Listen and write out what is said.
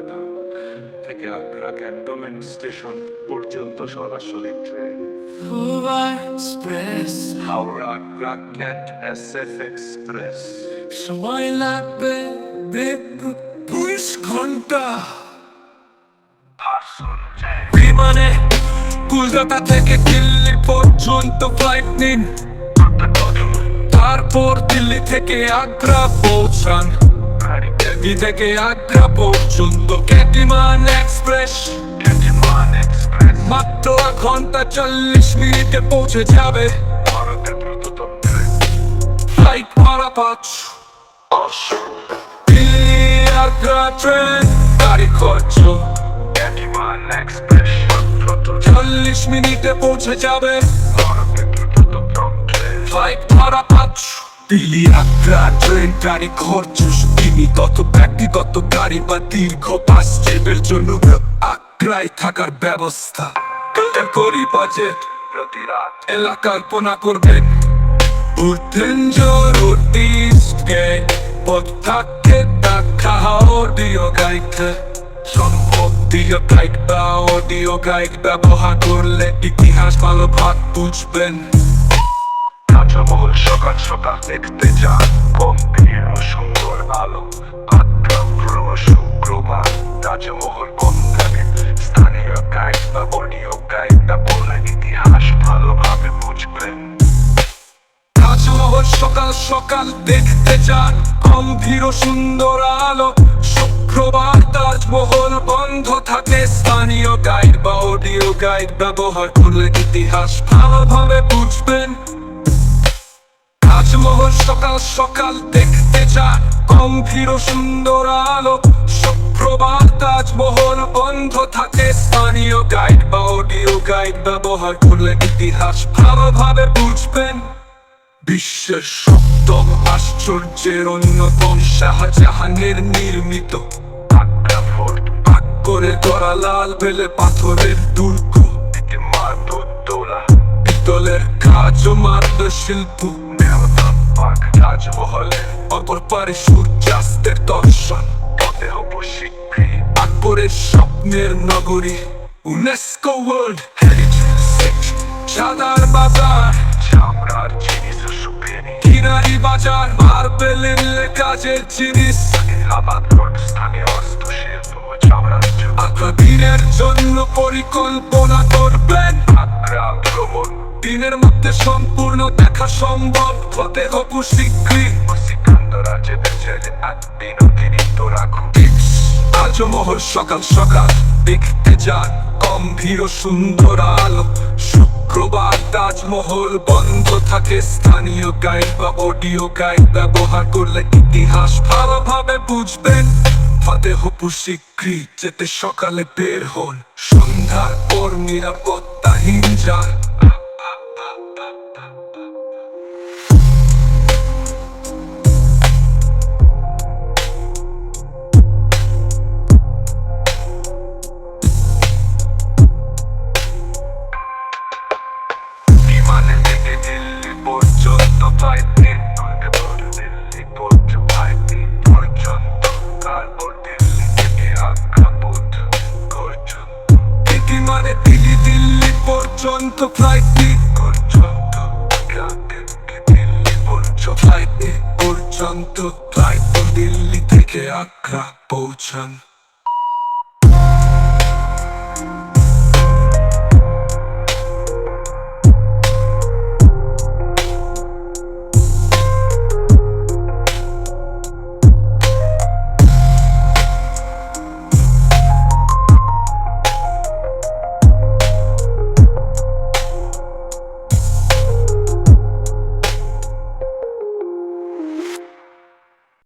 কলকাতা থেকে Agra cantonment station পর্যন্ত সরাসরি train Express Howrah Agra cantt S F express সময় লাগবে বিশ ঘণ্টা। বিমানে কলকাতা থেকে দিল্লি পর্যন্ত ফ্লাইট নিন। তারপর দিল্লি থেকে আগ্রা পৌঁছান। দিল্লি থেকে আগ্রা পর্যন্ত ক্যাটিমান এক্সপ্রেস। মাত্র এক ঘণ্টা চল্লিশ মিনিটে পৌঁছে যাবে। ফ্লাইট ভাড়া পাঁচ। দিল্লি আগ্রা ট্রেন গাড়ি খরচ। চল্লিশ মিনিটে পৌঁছে যাবে। ফ্লাইট ভাড়া পাঁচ। দিল্লি আগ্রা ট্রেন গাড়ি খরচ। সীমিত ব্যক্তিগত গাড়ি বা দীর্ঘ বাস ট্রিপের জন্য আগ্রায় থাকার ব্যবস্থা। করি বাজেট প্রতি রাত করবেন ব্যবহার করলে ইতিহাস ভালো ভাগ বুঝবেন। সকাল সকাল দেখতে যান গম্ভীর সুন্দর আলো পুরো শুক্রবার তাজমহল বন্ধ থাকে স্থানীয় গাইড বা অডিও গাইড বা বলে ইতিহাস ভালোভাবে বুঝবেন তাজমহল সকাল সকাল দেখতে যান গম্ভীর সুন্দর আলো শুক্রবার তাজমহল বন্ধ থাকে স্থানীয় গাইড বা অডিও গাইড ব্যবহার করলে ইতিহাস ভালোভাবে বুঝবেন তাজমহল সকাল সকাল দেখতে যান গম্ভীর সুন্দর আলো শুক্রবার তাজমহল বন্ধ থাকে স্থানীয় গাইড বা অডিও গাইড ব্যবহার করলে ইতিহাস। ভালোভাবে বুঝবেন বিশ্বের সপ্তম আশ্চর্যের অন্যতম শাহজাহানের নির্মিত করে গড়া লাল বেলে পাথরের দুর্গ। মাদুদ্দোলা পিতলের কাজ মার্দ শিল্প। তাজমহলে অপর পারে সূর্যাস্তের দর্শন। ফতেহ শিখি আকবরের স্বপ্নের নগরী। ইউনেস্কো ওয়ার্ল্ড হেরিটেজ সাদার বাজার। চামড়ার জিনিস সুপেনি কিনারি বাজার, মার্বেলের কাজের জিনিস। আবাদ রোড, স্থানীয় হস্তশিল্প চামড়ার যুগ জন্য পরিকল্পনা ভ্রমণ দিনের মধ্যে সম্পূর্ণ দেখা সম্ভব। হতে হবু শীঘ্রই রাখুন তাজমহল সকাল সকাল দেখতে যান গম্ভীর সুন্দর আলো। শুক্রবার তাজমহল বন্ধ থাকে। স্থানীয় গাইড বা অডিও গাইড ব্যবহার করলে ইতিহাস ভালোভাবে বুঝবেন। ফতেহপুর শীঘ্রই যেতে সকালে বের হন। সন্ধ্যার পর নিরাপত্তাহীন যান। মানে দিল্লি দিল্লি পর্যন্ত ফ্লাইট পর্যন্ত দিল্লি পর্যন্ত ফ্লাইট পর্যন্ত ফ্লাইট দিল্লি থেকে আগ্রা পৌঁছান